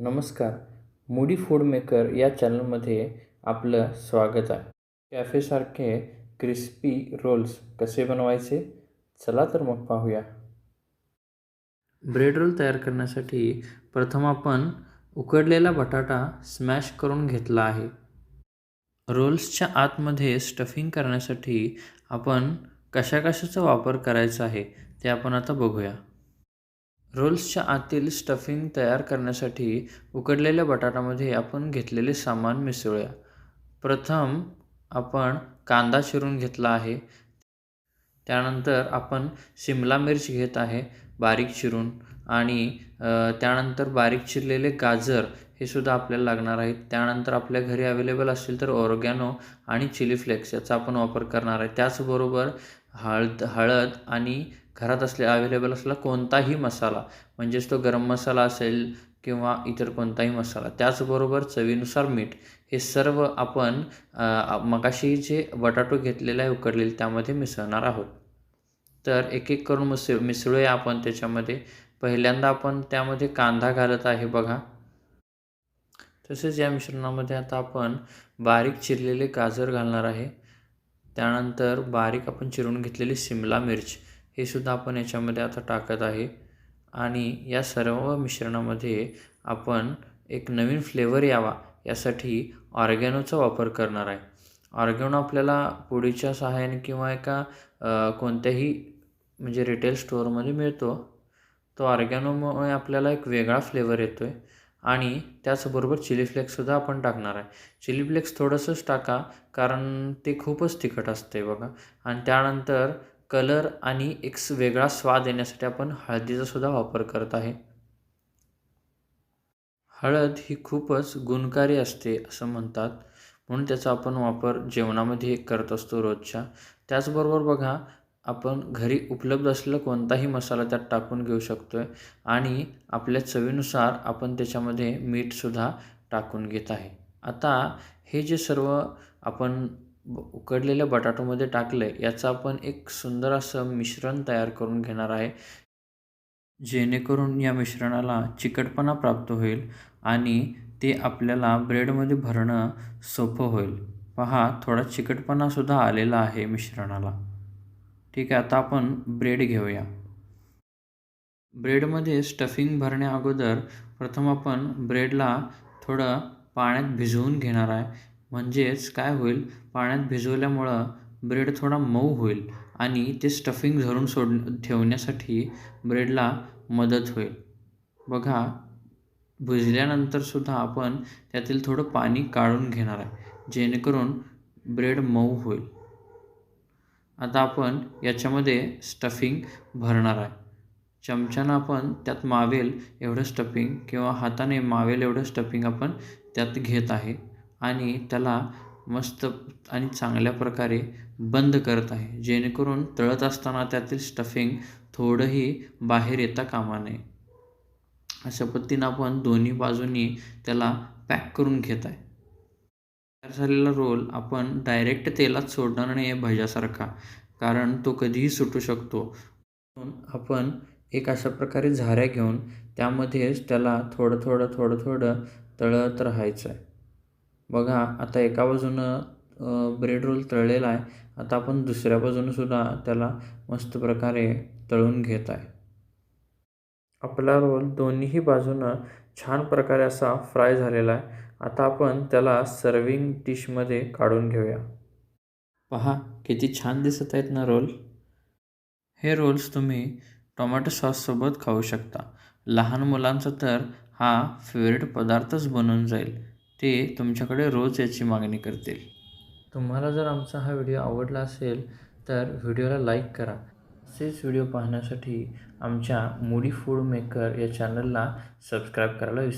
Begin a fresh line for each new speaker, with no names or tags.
नमस्कार. Moody food maker या चॅनलमध्ये आपलं स्वागत आहे. कॅफेसारखे क्रिस्पी रोल्स कसे बनवायचे? चला तर मग पाहूया. ब्रेड रोल तयार करण्यासाठी प्रथम आपण उकडलेला बटाटा स्मॅश करून घेतला आहे. रोल्सच्या आतमध्ये स्टफिंग करण्यासाठी आपण कशा कशाचा वापर करायचा आहे ते आपण आता बघूया. रोल्सच्या आतील स्टफिंग तयार करण्यासाठी उकडलेल्या बटाटामध्ये आपण घेतलेले सामान मिसळूया. प्रथम आपण कांदा चिरून घेतला आहे. त्यानंतर आपण शिमला मिर्च घेत आहे बारीक चिरून. आणि त्यानंतर बारीक चिरलेले गाजर हे सुद्धा आपल्याला लागणार आहेत. त्यानंतर आपल्या घरी अवेलेबल असतील तर ऑरगॅनो आणि चिली फ्लेक्स याचा आपण वापर करणार आहे. त्याचबरोबर हळद हळद आणि घरात असले अवेलेबल असला कोणताही मसाला म्हणजेच तो गरम मसाला असेल किंवा इतर कोणताही मसाला त्याचबरोबर चवीनुसार मीठ हे सर्व आपण मगाशी जे बटाटो घेतलेला आहे उकडलेले त्यामध्ये मिसळणार आहोत. तर एक एक करून मिसळ मिसळूया आपण त्याच्यामध्ये. पहिल्यांदा आपण त्यामध्ये कांदा घालत आहे बघा. तसेच या मिश्रणामध्ये आता आपण बारीक चिरलेले गाजर घालणार आहे. त्यानंतर बारीक आपण चिरून घेतलेली शिमला मिर्च. हे सुद्धा आपण याच्यामध्ये आता टाकत आहे. आणि या सर्व मिश्रणामध्ये आपण एक नवीन फ्लेवर यावा यासाठी ऑर्गॅनोचा वापर करणार आहे. ऑर्गॅनो आपल्याला पोळीच्या सहाय्याने किंवा एका कोणत्याही म्हणजे रिटेल स्टोअरमध्ये मिळतो. तो ऑर्गॅनोमुळे आपल्याला एक वेगळा फ्लेवर येतो आहे आणि त्याचबरोबर चिली फ्लेक्ससुद्धा आपण टाकणार आहे. चिली फ्लेक्स थोडंसंच टाका कारण ते खूपच तिखट असते बघा. आणि त्यानंतर कलर आणि एक वेगळा स्वाद येण्यासाठी आपण हळदीचा सुद्धा वापर करत आहे. हळद ही खूपच गुणकारी असते असं म्हणतात. म्हणून त्याचा आपण वापर जेवणामध्ये करत असतो रोजच्या. त्याचबरोबर बघा आपण घरी उपलब्ध असलेला कोणताही मसाला त्यात टाकून घेऊ शकतो आहे आणि आपल्या चवीनुसार आपण त्याच्यामध्ये मीठसुद्धा टाकून घेत आहे. आता हे जे सर्व आपण उकडलेल्या बटाटोमध्ये टाकले याचं आपण एक सुंदर असं मिश्रण तयार करून घेणार आहे जेणेकरून या मिश्रणाला चिकटपणा प्राप्त होईल आणि ते आपल्याला ब्रेडमध्ये भरणं सोपं होईल. पहा थोडा चिकटपणासुद्धा आलेला आहे मिश्रणाला. ठीक आहे आता आपण ब्रेड घेऊया. ब्रेडमध्ये स्टफिंग भरण्या अगोदर प्रथम आपण ब्रेडला थोडं पाण्यात भिजवून घेणार आहे. म्हणजेच काय होईल? पाण्यात भिजवल्यामुळं ब्रेड थोडा मऊ होईल आणि ते स्टफिंग धरून सोड ठेवण्यासाठी ब्रेडला मदत होईल. बघा भिजल्यानंतरसुद्धा आपण त्यातील थोडं पाणी काढून घेणार आहे जेणेकरून ब्रेड मऊ होईल. आता आपण याच्यामध्ये स्टफिंग भरणार आहे. चमच्यानं आपण त्यात मावेल एवढं स्टफिंग किंवा हाताने मावेल एवढं स्टफिंग आपण त्यात घेत आहे. आणि त्याला मस्त आणि चांगल्या प्रकारे बंद करत आहे. जेणेकरून तळत असताना त्यातील स्टफिंग थोडंही बाहेर येता कामा नये. अशा पद्धतीनं आपण दोन्ही बाजूंनी त्याला पॅक करून घेत आहे. तयार झालेला रोल आपण डायरेक्ट तेलात सोडणार नाही आहे भज्यासारखा कारण तो कधीही सुटू शकतो. म्हणून आपण एक अशा प्रकारे झाऱ्या घेऊन त्यामध्येच त्याला थोडं थोडं थोडं थोडं तळत राहायचं आहे बघा आता एका बाजूनं ब्रेड रोल तळलेला आहे. आता आपण दुसऱ्या बाजूनं सुद्धा त्याला मस्त प्रकारे तळून घेत आहे. आपला रोल दोन्हीही बाजूनं छान प्रकारे असा फ्राय झालेला आहे. आता आपण त्याला सर्विंग डिशमध्ये काढून घेऊया. पहा किती छान दिसत आहेत ना रोल हे रोल्स तुम्ही टोमॅटो सॉससोबत खाऊ शकता. लहान मुलांचा तर हा फेवरेट पदार्थच बनून जाईल. ते तुमच्याकडे रोज याची मागणी करतील. तुम्हाला जर आमचा हा व्हिडिओ आवडला असेल तर व्हिडिओला लाईक करा. असेच व्हिडिओ पाहण्यासाठी आमच्या मूडी फूड मेकर या चॅनलला सबस्क्राईब करायला विसरू